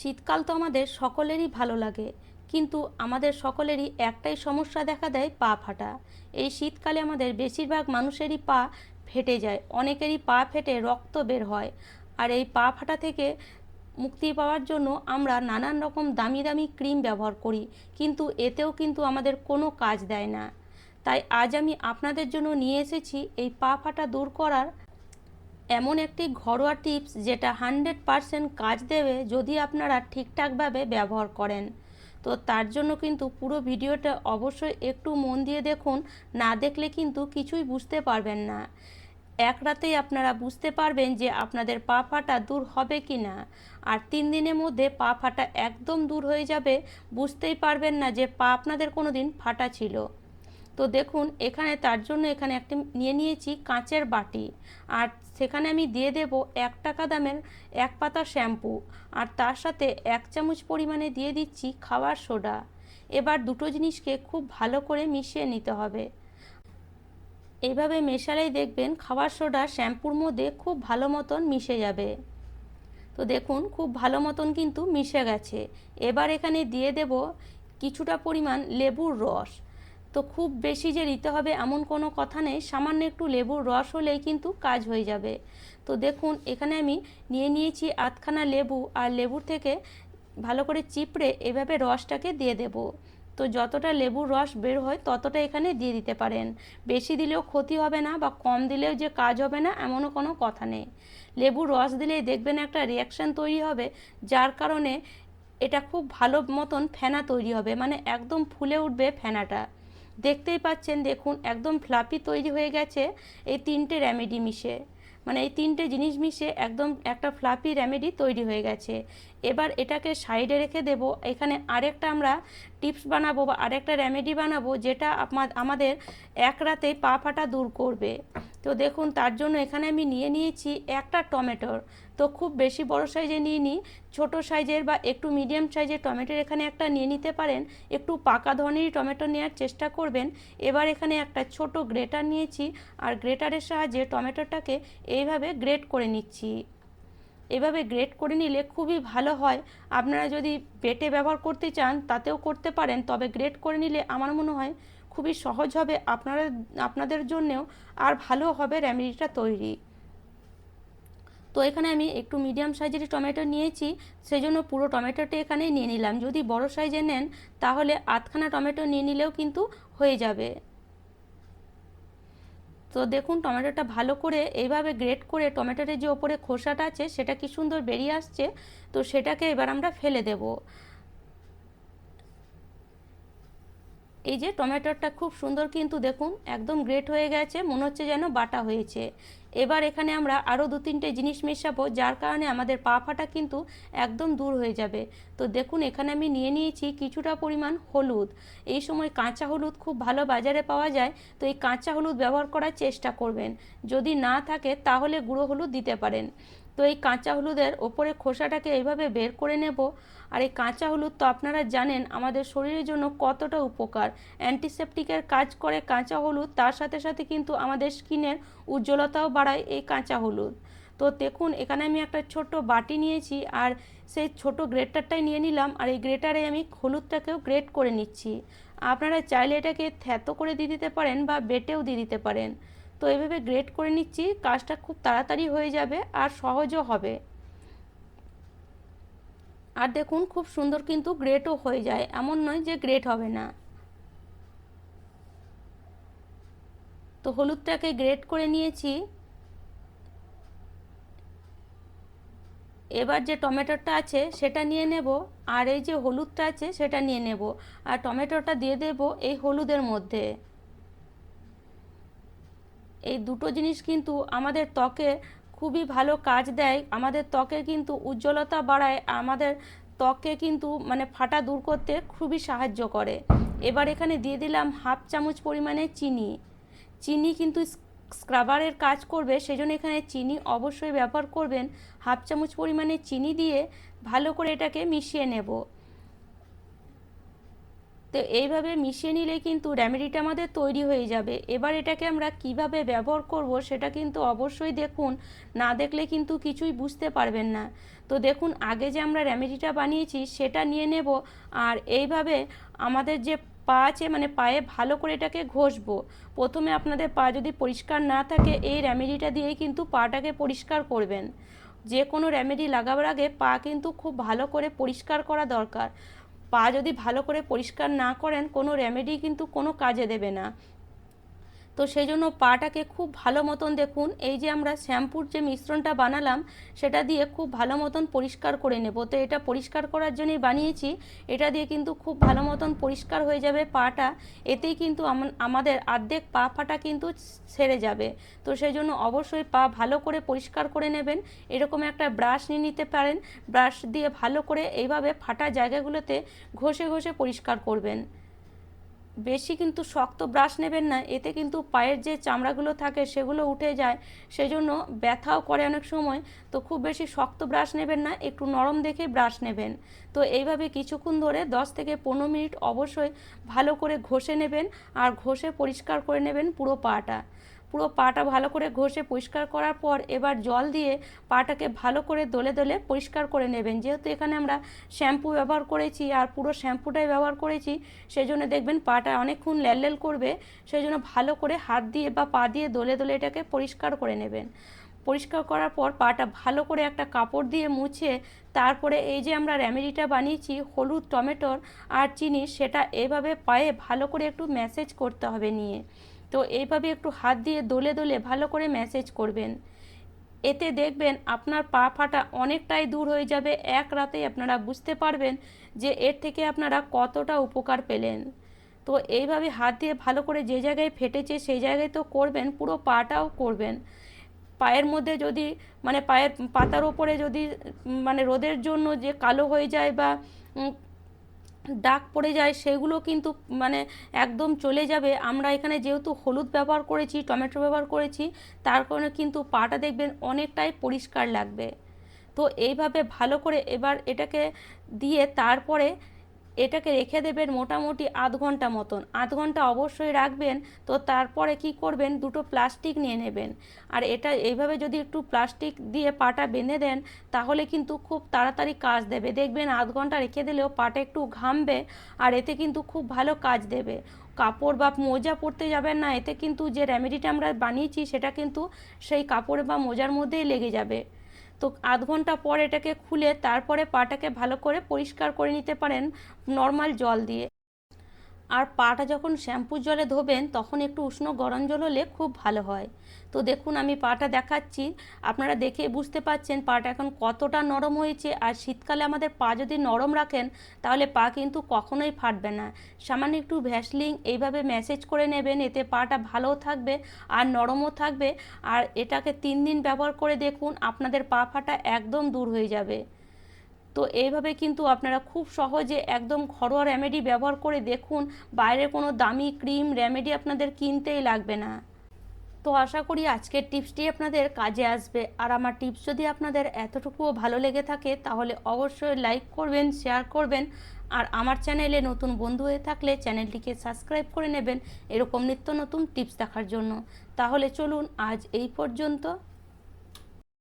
শীতকাল তো আমাদের সকলেরই ভালো লাগে, কিন্তু আমাদের সকলেরই একটাই সমস্যা দেখা দেয় পা ফাটা। এই শীতকালে আমাদের বেশিরভাগ মানুষেরই পা ফেটে যায়, অনেকেরই পা ফেটে রক্ত বের হয়। আর এই পা ফাটা থেকে মুক্তি পাওয়ার জন্য আমরা নানান রকম দামি দামি ক্রিম ব্যবহার করি, কিন্তু এতেও কিন্তু আমাদের কোনো কাজ দেয় না। তাই আজ আমি আপনাদের জন্য নিয়ে এসেছি এই পা ফাটা দূর করার এমন একটি ঘরোয়া টিপস যেটা হান্ড্রেড পারসেন্ট কাজ দেবে যদি আপনারা ঠিকঠাকভাবে ব্যবহার করেন। তো তার জন্য কিন্তু পুরো ভিডিওটা অবশ্যই একটু মন দিয়ে দেখুন, না দেখলে কিন্তু কিছুই বুঝতে পারবেন না। এক রাতেই আপনারা বুঝতে পারবেন যে আপনাদের পা ফাটা দূর হবে কি না আর তিন দিনের মধ্যে পা ফাটা একদম দূর হয়ে যাবে, বুঝতেই পারবেন না যে পা আপনাদের কোনো দিন ফাটা ছিল। তো দেখুন, এখানে তার জন্য এখানে একটি নিয়ে নিয়েছি কাঁচের বাটি। আর সেখানে আমি দিয়ে দেব এক টাকা দামের এক পাতা শ্যাম্পু। আর তার সাথে এক চামচ পরিমাণে দিয়ে দিচ্ছি খাবার সোডা। এবার দুটো জিনিসকে খুব ভালো করে মিশিয়ে নিতে হবে। এইভাবে মেশালেই দেখবেন খাবার সোডা শ্যাম্পুর মধ্যে খুব ভালো মতন মিশে যাবে। তো দেখুন, খুব ভালো মতন কিন্তু মিশে গেছে। এবার এখানে দিয়ে দেব কিছুটা পরিমাণ লেবুর রস। তো খুব বেশি যে নিতে হবে এমন কোনো কথা নেই, সামান্য একটু লেবুর রস হলেই কিন্তু কাজ হয়ে যাবে। তো দেখুন, এখানে আমি নিয়ে নিয়েছি আধখানা লেবু আর লেবুর থেকে ভালো করে চিপড়ে এভাবে রসটাকে দিয়ে দেব। তো যতটা লেবুর রস বের হয় ততটা এখানে দিয়ে দিতে পারেন। বেশি দিলেও ক্ষতি হবে না বা কম দিলেও যে কাজ হবে না এমনও কোনো কথা নেই। লেবুর রস দিলেই দেখবেন একটা রিয়াকশান তৈরি হবে, যার কারণে এটা খুব ভালো মতন ফেনা তৈরি হবে মানে একদম ফুলে উঠবে ফেনাটা। দেখতেই পাচ্ছেন, দেখুন, একদম ফ্লাপি তৈরি হয়ে গেছে এই তিনটে রেমেডি মিশে। মানে এই তিনটে জিনিস মিশে একদম একটা ফ্লাপি রেমেডি তৈরি হয়ে গেছে। এবার এটাকে সাইডে রেখে দেব। এখানে আরেকটা আমরা টিপস বানাবো বা আরেকটা রেমেডি বানাবো যেটা আমাদের এক রাতে পা ফাটা দূর করবে। তো দেখুন, তার জন্য এখানে আমি নিয়ে নিয়েছি একটা টমেটোর। তো খুব বেশি বড় সাইজে নিয়ে নিই ছোটো সাইজের বা একটু মিডিয়াম সাইজের টমেটোর এখানে একটা নিয়ে নিতে পারেন। একটু পাকা ধরনেরই টমেটো নেওয়ার চেষ্টা করবেন। এবার এখানে একটা ছোট গ্রেটার নিয়েছি, আর গ্রেটারের সাহায্যে টমেটোটাকে এইভাবে গ্রেট করে নিচ্ছি। এভাবে গ্রেট করে নিলে খুবই ভালো হয়। আপনারা যদি বেটে ব্যবহার করতে চান, তাতেও করতে পারেন, তবে গ্রেট করে নিলে আমার মনে হয় খুবই সহজ হবে। আপনারা, আপনাদের জন্যেও আর ভালো হবে রেমেডিটা তৈরি। তো এখানে আমি একটু মিডিয়াম সাইজের টমেটো নিয়েছি সেই জন্য পুরো টমেটোটা এখানে নিয়ে নিলাম। যদি বড় সাইজে নেন, তাহলে আধখানা টমেটো নিয়ে নিলেও কিন্তু হয়ে যাবে। তো দেখুন, টমেটোটা ভালো করে এইভাবে গ্রেট করে টমেটোর যে ওপরে খোসাটা আছে, সেটা কি সুন্দর বেরিয়ে আসছে? তো সেটাকে এবার আমরা ফেলে দেব। এই যে টমেটোটা খুব সুন্দর কিন্তু দেখুন, একদম গ্রেট হয়ে গেছে, মনে হচ্ছে যেন বাটা হয়েছে। এবার এখানে আমরা আরও দু তিনটে জিনিস মেশাবো, যার কারণে আমাদের পা ফাটা কিন্তু একদম দূর হয়ে যাবে। তো দেখুন, এখানে আমি নিয়ে নিয়েছি কিছুটা পরিমাণ হলুদ। এই সময় কাঁচা হলুদ খুব ভালো বাজারে পাওয়া যায়, তো এই কাঁচা হলুদ ব্যবহার করার চেষ্টা করবেন। যদি না থাকে, তাহলে গুঁড়ো হলুদ দিতে পারেন। তো এই কাঁচা হলুদের ওপরে খোসাটাকে এইভাবে বের করে নেব। আর এই কাঁচা হলুদ তো আপনারা জানেন, আমাদের শরীরের জন্য কতটা উপকার। অ্যান্টিসেপটিকের কাজ করে কাঁচা হলুদ, তার সাথে সাথে কিন্তু আমাদের স্কিনের উজ্জ্বলতাও বাড়ায় এই কাঁচা হলুদ। তো দেখুন, এখানে আমি একটা ছোট বাটি নিয়েছি, আর সেই ছোট গ্রেটারটাই নিয়ে নিলাম, আর এই গ্রেটারে আমি হলুদটাকেও গ্রেট করে নিচ্ছি। আপনারা চাইলে এটাকে থ্যাতো করে দিয়ে দিতে পারেন বা বেটেও দিয়ে দিতে পারেন। তো এভাবে গ্রেড করে নিচ্ছি, কাজটা খুব তাড়াতাড়ি হয়ে যাবে আর সহজও হবে। আর দেখুন, খুব সুন্দর কিন্তু গ্রেটও হয়ে যায়, এমন নয় যে গ্রেট হবে না। তো হলুদটাকে গ্রেট করে নিয়েছি। এবার যে টমেটোটা আছে, সেটা নিয়ে নেব, আর এই যে হলুদটা আছে, সেটা নিয়ে নেব। আর টমেটোটা দিয়ে দেব এই হলুদের মধ্যে। এই দুটো জিনিস কিন্তু আমাদের ত্বকে খুবই ভালো কাজ দেয়। আমাদের ত্বকে কিন্তু উজ্জ্বলতা বাড়ায়, আমাদের ত্বকে কিন্তু মানে ফাটা দূর করতে খুবই সাহায্য করে। এবার এখানে দিয়ে দিলাম হাফ চামচ পরিমাণে চিনি। চিনি কিন্তু স্ক্রাবারের কাজ করবে, সেজন্য এখানে চিনি অবশ্যই ব্যবহার করবেন। হাফ চামচ পরিমাণে চিনি দিয়ে ভালো করে এটাকে মিশিয়ে নেব। তো এইভাবে মিশিয়ে নিলে কিন্তু রেমেডিটা আমাদের তৈরি হয়ে যাবে। এবার এটাকে আমরা কীভাবে ব্যবহার করব সেটা কিন্তু অবশ্যই দেখুন, না দেখলে কিন্তু কিছুই বুঝতে পারবেন না। তো দেখুন, আগে যে আমরা রেমেডিটা বানিয়েছি সেটা নিয়ে নেব আর এইভাবে আমাদের যে পা আছে মানে পায়ে ভালো করে এটাকে ঘষবো। প্রথমে আপনাদের পা যদি পরিষ্কার না থাকে, এই রেমেডিটা দিয়েই কিন্তু পাটাকে পরিষ্কার করবেন। যে কোনো রেমেডি লাগাবার আগে পা কিন্তু খুব ভালো করে পরিষ্কার করা দরকার। পা যদি ভালো করে পরিষ্কার না করেন কোনো রেমেডি কিন্তু কোনো কাজে দেবে না। তো সেই জন্য পাটাকে খুব ভালো মতন দেখুন। এই যে আমরা শ্যাম্পুর যে মিশ্রণটা বানালাম, সেটা দিয়ে খুব ভালো মতন পরিষ্কার করে নেব। তো এটা পরিষ্কার করার জন্যই বানিয়েছি। এটা দিয়ে কিন্তু খুব ভালো মতন পরিষ্কার হয়ে যাবে পাটা। এতেই কিন্তু আম- আমাদের অর্ধেক পা ফাটা কিন্তু সেরে যাবে। তো সেই জন্য অবশ্যই পা ভালো করে পরিষ্কার করে নেবেন। এরকম একটা ব্রাশ নিয়ে নিতে পারেন। ব্রাশ দিয়ে ভালো করে এইভাবে ফাটা জায়গাগুলোতে ঘষে ঘষে পরিষ্কার করবেন। বেশি কিন্তু শক্ত ব্রাশ নেবেন না, এতে কিন্তু পায়ের যে চামড়াগুলো থাকে সেগুলো উঠে যায় সেই জন্য ব্যথাও করে অনেক সময়, তো খুব বেশি শক্ত ব্রাশ নেবেন না, একটু নরম দেখে ব্রাশ নেবেন। তো এইভাবে কিছুক্ষণ ধরে 10 থেকে পনেরো মিনিট অবশ্যই ভালো করে ঘষে নেবেন, আর ঘষে পরিষ্কার করে নেবেন পুরো পাটা। পুরো পাটা ভালো করে ঘষে পরিষ্কার করার পর এবার জল দিয়ে পাটাকে ভালো করে দলে দলে পরিষ্কার করে নেবেন। যেহেতু এখানে আমরা শ্যাম্পু ব্যবহার করেছি আর পুরো শ্যাম্পুটাই ব্যবহার করেছি সেই জন্য দেখবেন পাটা অনেকক্ষণ ল্যাল করবে সেই জন্য ভালো করে হাত দিয়ে বা পা দিয়ে দলে দলে এটাকে পরিষ্কার করে নেবেন। পরিষ্কার করার পর পাটা ভালো করে একটা কাপড় দিয়ে মুছে, তারপরে এই যে আমরা রেমেডিটা বানিয়েছি, হলুদ, টমেটোর আর চিনি, সেটা এভাবে পায়ে ভালো করে একটু ম্যাসেজ করতে হবে নিয়ে। তো এইভাবে একটু হাত দিয়ে দোলে দোলে ভালো করে ম্যাসেজ করবেন। এতে দেখবেন আপনার পা ফাটা অনেকটাই দূর হয়ে যাবে, এক রাতেই আপনারা বুঝতে পারবেন যে এর থেকে আপনারা কতটা উপকার পেলেন। তো এইভাবে হাত দিয়ে ভালো করে যে জায়গায় ফেটেছে সেই জায়গায় তো করবেন, পুরো পাটাও করবেন। পায়ের মধ্যে যদি মানে পায়ের পাতার ওপরে যদি মানে রোদের জন্য যে কালো হয়ে যায় বা দাগ পড়ে যায়, সেগুলো কিন্তু মানে একদম চলে যাবে। আমরা এখানে যেহেতু হলুদ ব্যবহার করেছি, টমেটো ব্যবহার করেছি, তার কারণে কিন্তু পাটা দেখবেন অনেকটাই পরিষ্কার লাগবে। তো এইভাবে ভালো করে এবার এটাকে দিয়ে তারপরে এটাকে রেখে দেবেন মোটামুটি আধ ঘণ্টা মতন। আধ ঘণ্টা অবশ্যই রাখবেন, তো তারপরে কি করবেন? দুটো প্লাস্টিক নিয়ে নেবেন। আর এটা এইভাবে যদি একটু প্লাস্টিক দিয়ে পাটা বেঁধে দেন, তাহলে কিন্তু খুব তাড়াতাড়ি কাজ দেবে। দেখবেন আধ ঘণ্টা রেখে দিলেও পাটা একটু ঘামবে, আর এতে কিন্তু খুব ভালো কাজ দেবে। কাপড় বা মোজা পরতে যাবেন না, এতে কিন্তু যে রেমেডিটা আমরা বানিয়েছি, সেটা কিন্তু সেই কাপড় বা মোজার মধ্যেই লেগে যাবে। তো আধ ঘণ্টা পর এটাকে খুলে তারপরে পাটাকে ভালো করে পরিষ্কার করে নিতে পারেন নর্মাল জল দিয়ে। আর পাটা যখন শ্যাম্পুর জলে ধোবেন, তখন একটু উষ্ণ গরম জল হলে খুব ভালো হয়। তো দেখুন, আমি পাটা দেখাচ্ছি। আপনারা দেখে বুঝতে পাচ্ছেন পাটা এখন কতটা নরম হয়েছে। আর শীতকালে আমাদের পা যদি নরম রাখেন, তাহলে পা কিন্তু কখনোই ফাটবে না। সামান্য একটু ভ্যাসলিং এইভাবে ম্যাসেজ করে নেবেন, এতে পাটা ভালোও থাকবে আর নরমও থাকবে। আর এটাকে তিন দিন ব্যবহার করে দেখুন, আপনাদের পা ফাটা একদম দূর হয়ে যাবে। তো এইভাবে কিন্তু আপনারা খুব সহজে একদম ঘরোয়া রেমেডি ব্যবহার করে দেখুন বাইরে কোনো দামি ক্রিম রেমেডি আপনাদের কিনতেই লাগবে না। তো আশা করি আজকের টিপসটি আপনাদের কাজে আসবে। আর আমার টিপস যদি আপনাদের এতটুকুও ভালো লেগে থাকে, তাহলে অবশ্যই লাইক করবেন শেয়ার করবেন। আর আমার চ্যানেলে নতুন বন্ধু হয়ে থাকলে চ্যানেলটিকে সাবস্ক্রাইব করে নেবেন, এরকম নিত্য নতুন টিপস দেখার জন্য। তাহলে চলুন আজ এই পর্যন্ত।